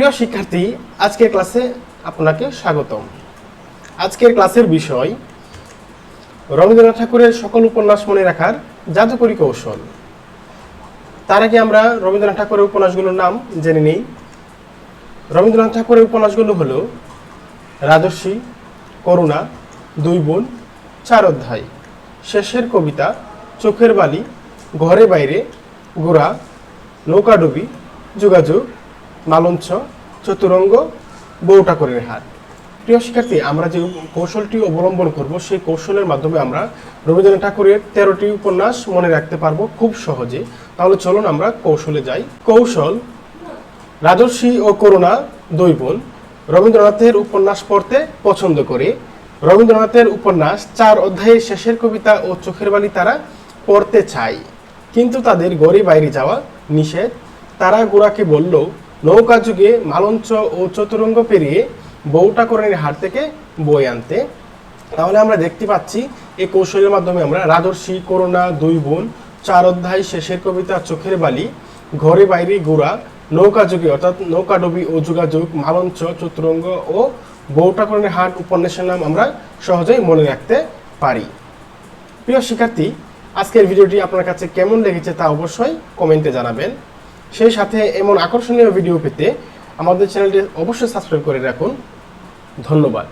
প্রিয় শিক্ষার্থী, আজকের ক্লাসে আপনাকে স্বাগতম। আজকের ক্লাসের বিষয়, রবীন্দ্রনাথ ঠাকুরের সকল উপন্যাস মনে রাখার জাদুকরী কৌশল। তার আগে আমরা রবীন্দ্রনাথ ঠাকুরের উপন্যাসগুলোর নাম জেনে নিই। রবীন্দ্রনাথ ঠাকুরের উপন্যাসগুলো হলো রাজর্ষি, করুণা, দুই বোন, চার অধ্যায়। শেষের কবিতা, চোখের বালি, ঘরে বাইরে গোড়া নৌকাডুবি, যোগাযোগ মালঞ্চ চতুরঙ্গ বউটা করে হাট। প্রিয় শিক্ষার্থী, আমরা যে কৌশলটি অবলম্বন করব, সেই কৌশলের মাধ্যমে আমরা রবীন্দ্রনাথ ঠাকুরের তেরোটি উপন্যাস মনে রাখতে পারব খুব সহজে। তাহলে চলুন আমরা কৌশলে যাই। কৌশল, রাজর্ষি ও করুণা দুই বোন। রবীন্দ্রনাথের উপন্যাস পড়তে পছন্দ করে। রবীন্দ্রনাথের উপন্যাস চার অধ্যায়ের শেষের কবিতা ও চোখের বালি তারা পড়তে চায়। কিন্তু তাদের গড়ে বাইরে যাওয়া নিষেধ। তারা গোড়াকে বলল নৌকা যুগে মালঞ্চ ও চতুরঙ্গ পেরিয়ে বউটা করেন হাট থেকে বই আনতে। তাহলে আমরা দেখতে পাচ্ছি, এই কৌশলের মাধ্যমে আমরা রাজর্ষি, করুণা, দুই বোন, চার অধ্যায় শেষের কবিতা, চোখের বালি, ঘরে বাইরে গোড়া নৌকা যুগে অর্থাৎ নৌকাডবি ও যোগাযোগ, মালঞ্চ, চতুরঙ্গ ও বউঠাকরণের হাট উপন্যাসের নাম আমরা সহজেই মনে রাখতে পারি। প্রিয় শিক্ষার্থী, আজকের ভিডিওটি আপনার কাছে কেমন লেগেছে তা অবশ্যই কমেন্টে জানাবেন। সেই সাথে এমন আকর্ষণীয় ভিডিও পেতে আমাদের চ্যানেলটি অবশ্যই সাবস্ক্রাইব করে রাখুন। ধন্যবাদ।